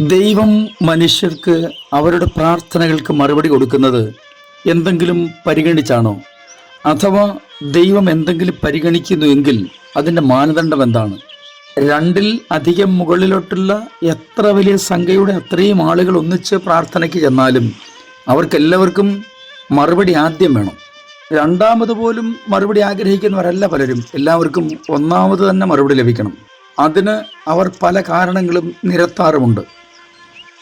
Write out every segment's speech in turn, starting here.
ദൈവം മനുഷ്യർക്ക് അവരുടെ പ്രാർത്ഥനകൾക്ക് മറുപടി കൊടുക്കുന്നത് എന്തെങ്കിലും പരിഗണിച്ചാണോ? അഥവാ ദൈവം എന്തെങ്കിലും പരിഗണിക്കുന്നുവെങ്കിൽ അതിന്റെ മാനദണ്ഡം എന്താണ്? രണ്ടിൽ അധികം മുകളിലോട്ടുള്ള എത്ര വലിയ സംഖ്യയുടെ അത്രയും ആളുകൾ ഒന്നിച്ച് പ്രാർത്ഥനയ്ക്ക് ചെന്നാലും അവർക്കെല്ലാവർക്കും മറുപടി ആദ്യം വേണം. രണ്ടാമത് പോലും മറുപടി ആഗ്രഹിക്കുന്നവരല്ല പലരും. എല്ലാവർക്കും ഒന്നാമത് തന്നെ മറുപടി ലഭിക്കണം. അതിന് അവർ പല കാരണങ്ങളും നിരത്താറുമുണ്ട്.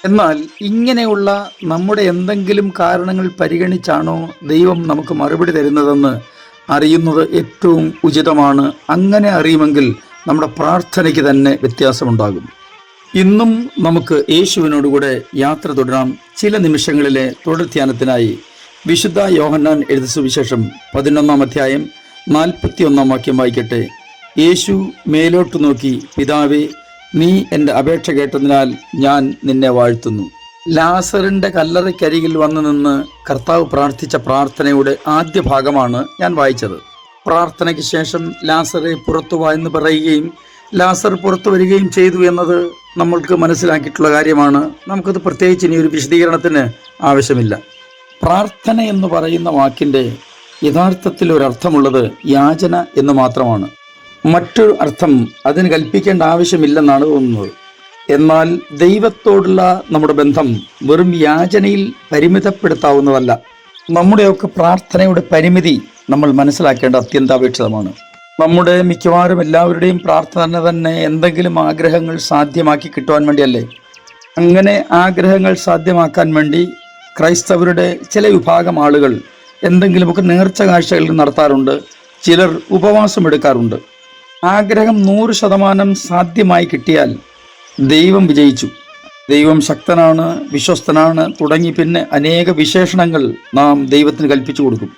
എന്നാൽ ഇങ്ങനെയുള്ള നമ്മുടെ എന്തെങ്കിലും കാരണങ്ങൾ പരിഗണിച്ചാണോ ദൈവം നമുക്ക് മറുപടി തരുന്നതെന്ന് അറിയുന്നത് ഏറ്റവും ഉചിതമാണ്. അങ്ങനെ അറിയുമെങ്കിൽ നമ്മുടെ പ്രാർത്ഥനയ്ക്ക് തന്നെ വ്യത്യാസമുണ്ടാകും. ഇന്നും നമുക്ക് യേശുവിനോടുകൂടെ യാത്ര തുടരാം. ചില നിമിഷങ്ങളിലെ തുടർധ്യാനത്തിനായി വിശുദ്ധ യോഹന്നാൻ എഴുതി സുവിശേഷം പതിനൊന്നാം അധ്യായം നാൽപ്പത്തി ഒന്നാം വാക്യം വായിക്കട്ടെ. യേശു മേലോട്ട് നോക്കി പിതാവേ നീ എന്റെ അപേക്ഷ കേട്ടതിനാൽ ഞാൻ നിന്നെ വാഴ്ത്തുന്നു. ലാസറിന്റെ കല്ലറയ്ക്കരികിൽ വന്നു നിന്ന് കർത്താവ് പ്രാർത്ഥിച്ച പ്രാർത്ഥനയുടെ ആദ്യ ഭാഗമാണ് ഞാൻ വായിച്ചത്. പ്രാർത്ഥനയ്ക്ക് ശേഷം ലാസറെ പുറത്തു എന്ന് പറയുകയും ലാസർ പുറത്തു വരികയും ചെയ്തു എന്നത് നമ്മൾക്ക് മനസ്സിലാക്കിയിട്ടുള്ള കാര്യമാണ്. നമുക്കത് പ്രത്യേകിച്ച് ഇനി ഒരു വിശദീകരണത്തിന് ആവശ്യമില്ല. പ്രാർത്ഥന എന്ന് പറയുന്ന വാക്കിന്റെ യഥാർത്ഥത്തിൽ ഒരു അർത്ഥമുള്ളത് യാചന എന്ന് മാത്രമാണ്. മറ്റൊരു അർത്ഥം അതിന് കൽപ്പിക്കേണ്ട ആവശ്യമില്ലെന്നാണ് തോന്നുന്നത്. എന്നാൽ ദൈവത്തോടുള്ള നമ്മുടെ ബന്ധം വെറും യാചനയിൽ പരിമിതപ്പെടുത്താവുന്നതല്ല. നമ്മുടെയൊക്കെ പ്രാർത്ഥനയുടെ പരിമിതി നമ്മൾ മനസ്സിലാക്കേണ്ട അത്യന്താപേക്ഷിതമാണ്. നമ്മുടെ മിക്കവാറും എല്ലാവരുടെയും പ്രാർത്ഥന തന്നെ എന്തെങ്കിലും ആഗ്രഹങ്ങൾ സാധ്യമാക്കി കിട്ടുവാൻ വേണ്ടിയല്ലേ? അങ്ങനെ ആഗ്രഹങ്ങൾ സാധ്യമാക്കാൻ വേണ്ടി ക്രൈസ്തവരുടെ ചില വിഭാഗം ആളുകൾ എന്തെങ്കിലുമൊക്കെ നേർച്ച കാഴ്ചകൾ നടത്താറുണ്ട്. ചിലർ ഉപവാസം എടുക്കാറുണ്ട്. ആഗ്രഹം നൂറ് ശതമാനം സാധ്യമായി കിട്ടിയാൽ ദൈവം വിജയിച്ചു. ദൈവം ശക്തനാണ് വിശ്വസ്തനാണ്. തുടങ്ങി പിന്നെ അനേക വിശേഷണങ്ങൾ നാം ദൈവത്തിന് കൽപ്പിച്ചു കൊടുക്കും.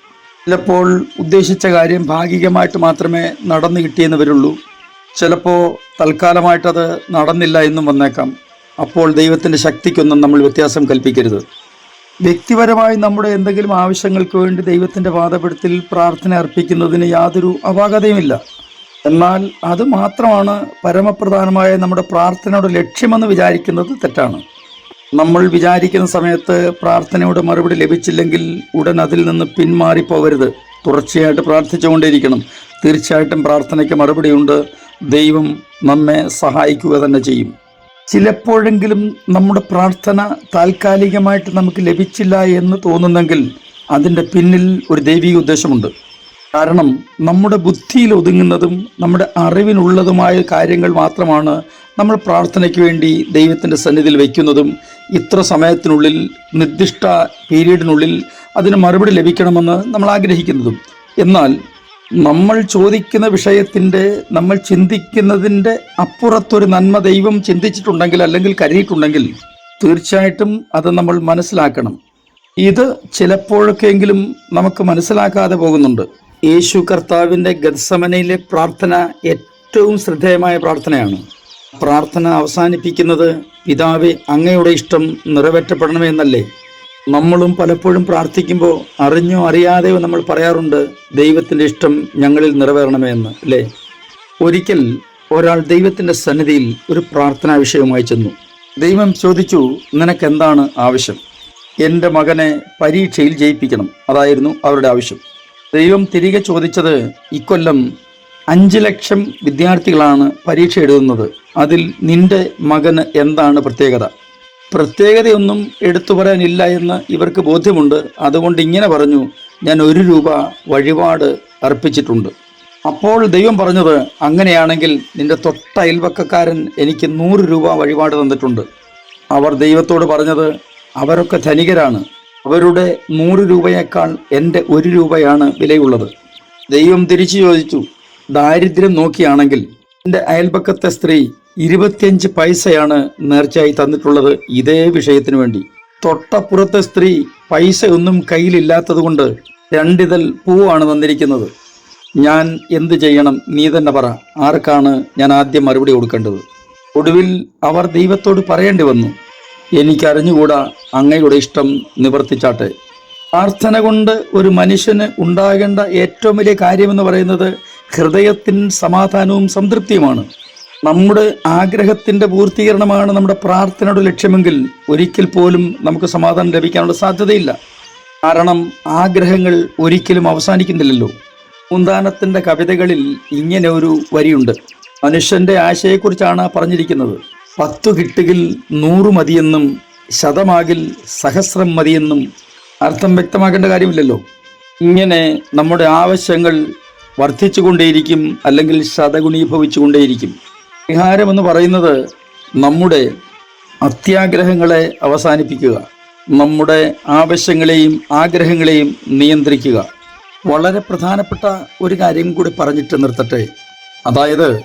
ചിലപ്പോൾ ഉദ്ദേശിച്ച കാര്യം ഭാഗികമായിട്ട് മാത്രമേ നടന്നു കിട്ടിയെന്ന് വരുള്ളൂ. ചിലപ്പോൾ തൽക്കാലമായിട്ടത് നടന്നില്ല എന്നും വന്നേക്കാം. അപ്പോൾ ദൈവത്തിന്റെ ശക്തിക്കൊന്നും നമ്മൾ വ്യത്യാസം കൽപ്പിക്കരുത്. വ്യക്തിപരമായി നമ്മുടെ എന്തെങ്കിലും ആവശ്യങ്ങൾക്ക് വേണ്ടി ദൈവത്തിന്റെ വാദപ്പെടുത്തിൽ പ്രാർത്ഥന അർപ്പിക്കുന്നതിന് യാതൊരു അപാകതയുമില്ല. എന്നാൽ അത് മാത്രമാണ് പരമപ്രധാനമായ നമ്മുടെ പ്രാർത്ഥനയുടെ ലക്ഷ്യമെന്ന് വിചാരിക്കുന്നത് തെറ്റാണ്. നമ്മൾ വിചാരിക്കുന്ന സമയത്ത് പ്രാർത്ഥനയുടെ മറുപടി ലഭിച്ചില്ലെങ്കിൽ ഉടൻ അതിൽ നിന്ന് പിന്മാറിപ്പോവരുത് തുടർച്ചയായിട്ട് പ്രാർത്ഥിച്ചുകൊണ്ടേയിരിക്കണം. തീർച്ചയായിട്ടും പ്രാർത്ഥനയ്ക്ക് മറുപടിയുണ്ട്. ദൈവം നമ്മെ സഹായിക്കുക തന്നെ ചെയ്യും. ചിലപ്പോഴെങ്കിലും നമ്മുടെ പ്രാർത്ഥന താൽക്കാലികമായിട്ട് നമുക്ക് ലഭിച്ചില്ല എന്ന് തോന്നുന്നെങ്കിൽ അതിന്റെ പിന്നിൽ ഒരു ദൈവിക ഉദ്ദേശമുണ്ട്. കാരണം നമ്മുടെ ബുദ്ധിയിൽ ഒതുങ്ങുന്നതും നമ്മുടെ അറിവിനുള്ളതുമായ കാര്യങ്ങൾ മാത്രമാണ് നമ്മൾ പ്രാർത്ഥനയ്ക്ക് വേണ്ടി ദൈവത്തിന്റെ സന്നിധിയിൽ വയ്ക്കുന്നതും. ഇത്ര സമയത്തിനുള്ളിൽ നിർദ്ദിഷ്ട പീരീഡിനുള്ളിൽ അതിന് മറുപടി ലഭിക്കണമെന്ന് നമ്മൾ ആഗ്രഹിക്കുന്നതും. എന്നാൽ നമ്മൾ ചോദിക്കുന്ന വിഷയത്തിന്റെ നമ്മൾ ചിന്തിക്കുന്നതിന്റെ അപ്പുറത്തൊരു നന്മ ദൈവം ചിന്തിച്ചിട്ടുണ്ടെങ്കിൽ അല്ലെങ്കിൽ കരുതിയിട്ടുണ്ടെങ്കിൽ തീർച്ചയായിട്ടും അത് നമ്മൾ മനസ്സിലാക്കണം. ഇത് ചിലപ്പോഴൊക്കെയെങ്കിലും നമുക്ക് മനസ്സിലാക്കാതെ പോകുന്നുണ്ട്. യേശു കർത്താവിന്റെ ഗത്സമനയിലെ പ്രാർത്ഥന ഏറ്റവും ശ്രദ്ധേയമായ പ്രാർത്ഥനയാണ്. പ്രാർത്ഥന അവസാനിപ്പിക്കുന്നത് പിതാവെ അങ്ങയുടെ ഇഷ്ടം നിറവേറ്റപ്പെടണമെന്നല്ലേ? നമ്മളും പലപ്പോഴും പ്രാർത്ഥിക്കുമ്പോൾ അറിഞ്ഞോ അറിയാതെയോ നമ്മൾ പറയാറുണ്ട് ദൈവത്തിന്റെ ഇഷ്ടം ഞങ്ങളിൽ നിറവേറണമേ എന്ന് അല്ലേ? ഒരിക്കൽ ഒരാൾ ദൈവത്തിന്റെ സന്നിധിയിൽ ഒരു പ്രാർത്ഥനാ വിഷയവുമായി ചെന്നു. ദൈവം ചോദിച്ചു നിനക്ക് എന്താണ് ആവശ്യം? എന്റെ മകനെ പരീക്ഷയിൽ ജയിപ്പിക്കണം അതായിരുന്നു അവരുടെ ആവശ്യം. ദൈവം തിരികെ ചോദിച്ചത് ഇക്കൊല്ലം അഞ്ച് ലക്ഷം വിദ്യാർത്ഥികളാണ് പരീക്ഷ എഴുതുന്നത്. അതിൽ നിന്റെ മകന് എന്താണ് പ്രത്യേകത? പ്രത്യേകതയൊന്നും എടുത്തു പറയാനില്ല എന്ന് ഇവർക്ക് ബോധ്യമുണ്ട്. അതുകൊണ്ട് ഇങ്ങനെ പറഞ്ഞു ഞാൻ ഒരു രൂപ വഴിപാട് അർപ്പിച്ചിട്ടുണ്ട്. അപ്പോൾ ദൈവം പറഞ്ഞത് അങ്ങനെയാണെങ്കിൽ നിന്റെ തൊട്ട അയൽവക്കക്കാരൻ എനിക്ക് നൂറ് രൂപ വഴിപാട് തന്നിട്ടുണ്ട്. അവർ ദൈവത്തോട് പറഞ്ഞത് അവരൊക്കെ ധനികരാണ്. അവരുടെ നൂറ് രൂപയേക്കാൾ എന്റെ ഒരു രൂപയാണ് വിലയുള്ളത്. ദൈവം തിരിച്ചു ചോദിച്ചു ദാരിദ്ര്യം നോക്കിയാണെങ്കിൽ എന്റെ അയൽപക്കത്തെ സ്ത്രീ ഇരുപത്തിയഞ്ച് പൈസയാണ് നേർച്ചയായി തന്നിട്ടുള്ളത് ഇതേ വിഷയത്തിന് വേണ്ടി. തൊട്ടപ്പുറത്തെ സ്ത്രീ പൈസ ഒന്നും കയ്യിലില്ലാത്തതുകൊണ്ട് രണ്ടിതൽ പൂവാണ് തന്നിരിക്കുന്നത്. ഞാൻ എന്തു ചെയ്യണം? നീ തന്നെ പറ ആർക്കാണ് ഞാൻ ആദ്യം മറുപടി കൊടുക്കേണ്ടത്? ഒടുവിൽ അവർ ദൈവത്തോട് പറയേണ്ടി വന്നു. എനിക്കറിഞ്ഞുകൂടാ അങ്ങയുടെ ഇഷ്ടം നിവർത്തിച്ചാട്ടെ. പ്രാർത്ഥന കൊണ്ട് ഒരു മനുഷ്യന് ഉണ്ടാകേണ്ട ഏറ്റവും വലിയ കാര്യമെന്ന് പറയുന്നത് ഹൃദയത്തിൻ സമാധാനവും സംതൃപ്തിയുമാണ്. നമ്മുടെ ആഗ്രഹത്തിന്റെ പൂർത്തീകരണമാണ് നമ്മുടെ പ്രാർത്ഥനയുടെ ലക്ഷ്യമെങ്കിൽ ഒരിക്കൽ പോലും നമുക്ക് സമാധാനം ലഭിക്കാനുള്ള സാധ്യതയില്ല. കാരണം ആഗ്രഹങ്ങൾ ഒരിക്കലും അവസാനിക്കുന്നില്ലല്ലോ. മുന്താനത്തിന്റെ കവിതകളിൽ ഇങ്ങനെ ഒരു വരിയുണ്ട്. മനുഷ്യന്റെ ആശയെക്കുറിച്ചാണ് പറഞ്ഞിരിക്കുന്നത്. പത്തു കിട്ടുകിൽ നൂറ് മതിയെന്നും ശതമാകിൽ സഹസ്രം മതിയെന്നും അർത്ഥം വ്യക്തമാക്കേണ്ട കാര്യമില്ലല്ലോ. ഇങ്ങനെ നമ്മുടെ ആവശ്യങ്ങൾ വർദ്ധിച്ചുകൊണ്ടേയിരിക്കും അല്ലെങ്കിൽ ശതഗുണീഭവിച്ചുകൊണ്ടേയിരിക്കും. പരിഹാരമെന്ന് പറയുന്നത് നമ്മുടെ അത്യാഗ്രഹങ്ങളെ അവസാനിപ്പിക്കുക നമ്മുടെ ആവശ്യങ്ങളെയും ആഗ്രഹങ്ങളെയും നിയന്ത്രിക്കുക. വളരെ പ്രധാനപ്പെട്ട ഒരു കാര്യം കൂടി പറഞ്ഞിട്ട് നിർത്തട്ടെ. അതായത്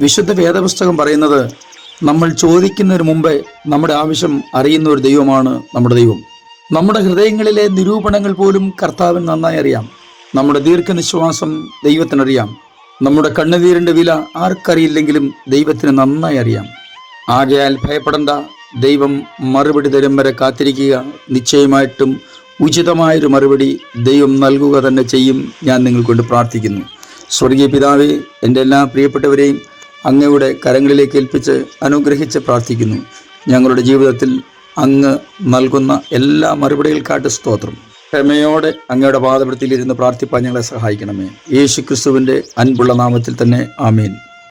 വിശുദ്ധ വേദപുസ്തകം പറയുന്നത് നമ്മൾ ചോദിക്കുന്നതിന് മുമ്പേ നമ്മുടെ ആവശ്യം അറിയുന്ന ഒരു ദൈവമാണ് നമ്മുടെ ദൈവം. നമ്മുടെ ഹൃദയങ്ങളിലെ നിരൂപണങ്ങൾ പോലും കർത്താവിന് നന്നായി അറിയാം. നമ്മുടെ ദീർഘനിശ്വാസം ദൈവത്തിനറിയാം. നമ്മുടെ കണ്ണുനീരിന്റെ വില ആർക്കറിയില്ലെങ്കിലും ദൈവത്തിന് നന്നായി അറിയാം. ആകയാൽ ഭയപ്പെടേണ്ട ദൈവം മറുപടി തരും വരെ കാത്തിരിക്കുക. നിശ്ചയമായിട്ടും ഉചിതമായൊരു മറുപടി ദൈവം നൽകുക തന്നെ ചെയ്യും ഞാൻ നിങ്ങൾക്കൊണ്ട് പ്രാർത്ഥിക്കുന്നു. സ്വർഗീയ പിതാവേ എന്റെ എല്ലാ പ്രിയപ്പെട്ടവരെയും അങ്ങയുടെ കരങ്ങളിലേക്ക് ഏൽപ്പിച്ച് അനുഗ്രഹിച്ച് പ്രാർത്ഥിക്കുന്നു. ഞങ്ങളുടെ ജീവിതത്തിൽ അങ്ങ് നൽകുന്ന എല്ലാ മറുപടികൾക്കായിട്ട് സ്തോത്രം. ക്ഷമയോടെ അങ്ങയുടെ പാദപടത്തിലിരുന്ന് പ്രാർത്ഥിപ്പാൻ ഞങ്ങളെ സഹായിക്കണമേ. യേശു ക്രിസ്തുവിന്റെ അൻപുള്ള നാമത്തിൽ തന്നെ ആമേൻ.